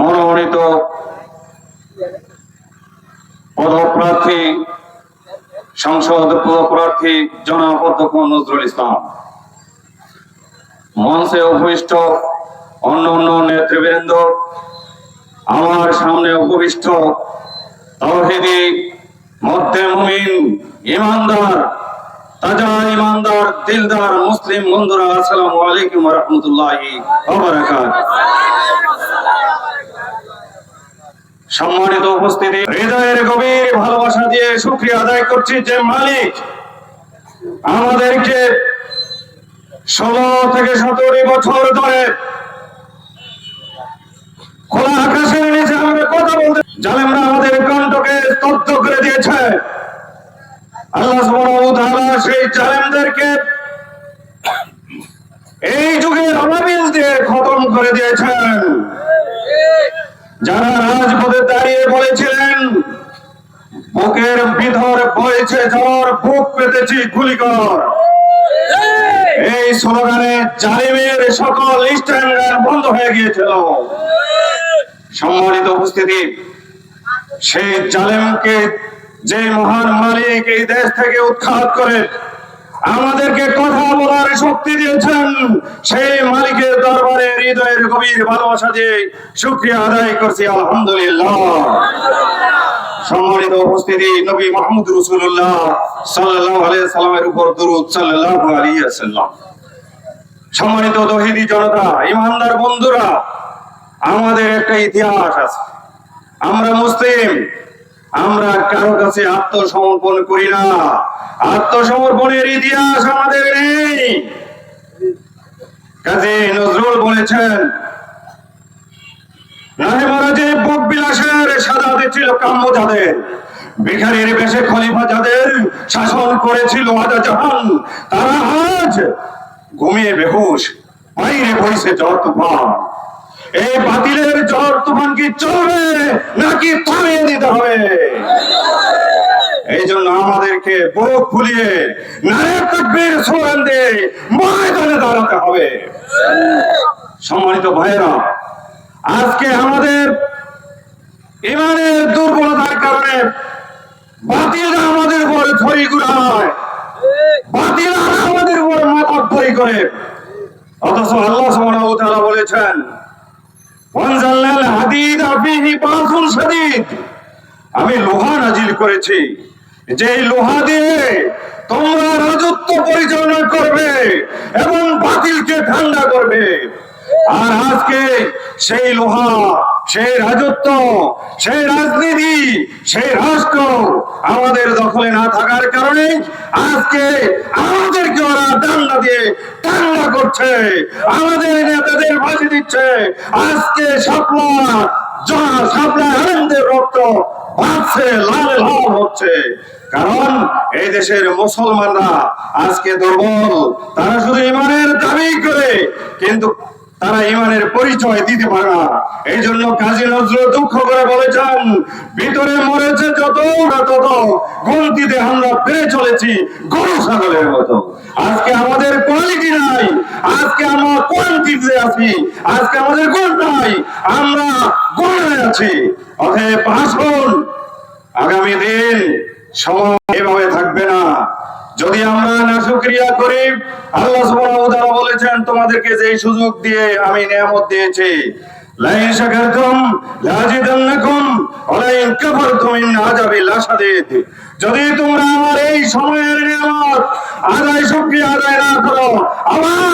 মনোনীত পদপ্রার্থী, সংসদ পদপ্রার্থী জনাব অধ্যক্ষ নজরুল ইসলাম। মঞ্চে উপবিষ্ট অন্য অন্য নেতৃবৃন্দ, আমার সামনে উপবিষ্ট তৌহিদি মধ্যে মুমিন ইমানদার সম্মানিত উপস্থিতি, হৃদয়ের গভীর ভালোবাসা দিয়ে আদায় করছি যে মালিক আমাদেরকে ষোলো থেকে সতেরো বছর ধরে খোলা আকাশের নিচে আমাদের কথা বলতে জালেমরা আমাদের কণ্ঠকে স্তব্ধ করে দিয়েছে। আল্লাহ সেই জালেমদেরকে এই যুগের অবাবিল দিয়ে খতম করে দিয়েছেন। যারা রাজপথে দাঁড়িয়ে বলেছিলেন, বুকের ভিতর বয়েছে ঝড় বুক পেতেছি গুলি কর এই স্লোগানে জালিমের সকল স্ট্যান্ডার্ড বন্ধ হয়ে গিয়েছিল। সম্মানিত উপস্থিতি, সেই জালেমকে যে মহান মালিক এই দেশ থেকে উৎখাত করে আমাদেরকে কথা বলার শক্তি দিয়েছেন, সেই মালিকের দরবারে হৃদয়ের গভীর ভালোবাসা দিয়ে শুক্রিয়া আদায় করছি, আলহামদুলিল্লাহ। সম্মানিত উপস্থিতি, নবী মাহমুদ রসুল্লাহ সাল্লাহ আলিয়া সাল্লামের উপর দরুদ সাল্লাহ আলিয়া সাল্লাম সম্মানিত তহিদি জনতা, ইমানদার বন্ধুরা, আমাদের একটা ইতিহাস আছে। আমরা মুসলিম আমরা কারও কাছে আত্মসমর্পণ করি না। আত্মসমর্পণের ইতিহাস আমাদের নেই। কাজী নজরুল বলেছেন বিলাসের ছিল কাম্য যাদের। ভিখারির বেশে খলিফা যাদের শাসন করেছিল আজা জাহান, তারা আজ ঘুমিয়ে বেহুশ বাইরে বইছে জ্বর তুফান এই বাতিলের জ্বর তুফান কি চলবে নাকি থামিয়ে দিতে হবে? এই জন্য আমাদেরকে বুক ফুলিয়ে নায়ক তাকবীর স্লোগান দিয়ে ময়দানে দাঁড়াতে হবে। সম্মানিত ভাইয়েরা, আজকে আমাদের ইমানের দুর্বলতার কারণে বাতিলরা আমাদের উপর ছড়ি ঘুরায় বাতিলরা আমাদের উপর মাথা করে। অথচ আল্লাহ সুবহানাহু ওয়া বলেছেন আমি লোহা নাজিল করেছি। যে লোহা দিয়ে তোমরা রাজত্ব পরিচালনা করবে এবং বাতিলকে ঠান্ডা করবে। আর আজকে সেই লোহা সেই রাজত্ব সেই রাজনীতি সেই রাষ্ট্র আমাদের দখলে না থাকার কারণে আজকে আমাদেরকে ওরা ডান্ডা দিয়ে ঠান্ডা করছে। আমাদের নেতাদের ফাঁসি দিচ্ছে। আজকে হচ্ছে। কারণ এই দেশের মুসলমানরা আজকে দুর্বল। তারা শুধু ইমানের দাবি করে, কিন্তু তারা ইমানের পরিচয় দিতে পারে না। এই জন্য কাজী নজরুল দুঃখ করে বলেছেন, ভিতরে মরেছে যত, না তত গন্তিতে আমরা বেড়ে চলেছি গরু ছাগলের মতো। আজকে আমাদের কোয়ালিটি নাই, আজকে আমরা কোয়ান্টিতে আছি, আজকে আমাদের গুণ নাই, আমরা গুণে আছি। অতএব আসুন, আগামী দিন সময় এভাবে থাকবে না। যদি আমরা না শুক্রিয়া করি, আল্লাহ সুবহানাহু তাআলা বলেছেন, তোমাদেরকে যে সুযোগ দিয়ে আমি নিয়ামত দিয়েছি, লাইন শাকারতুম লাজিদান্নাকুম, ওয়ালাইন কাফারতুম ইন আযাবি যদি তোমরা আমার এই সময়ের নিয়ামত আদায় শুকরিয়া আদায় না করো আবার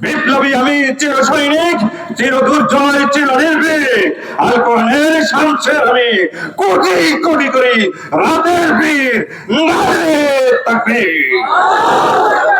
বিপ্লবী আমি চির সৈনিক, চির দুর্জয়, চির নির্ভীক। আর শামসের আমি কোটি কোটি করি রাতের বীর নারে তাকবীর।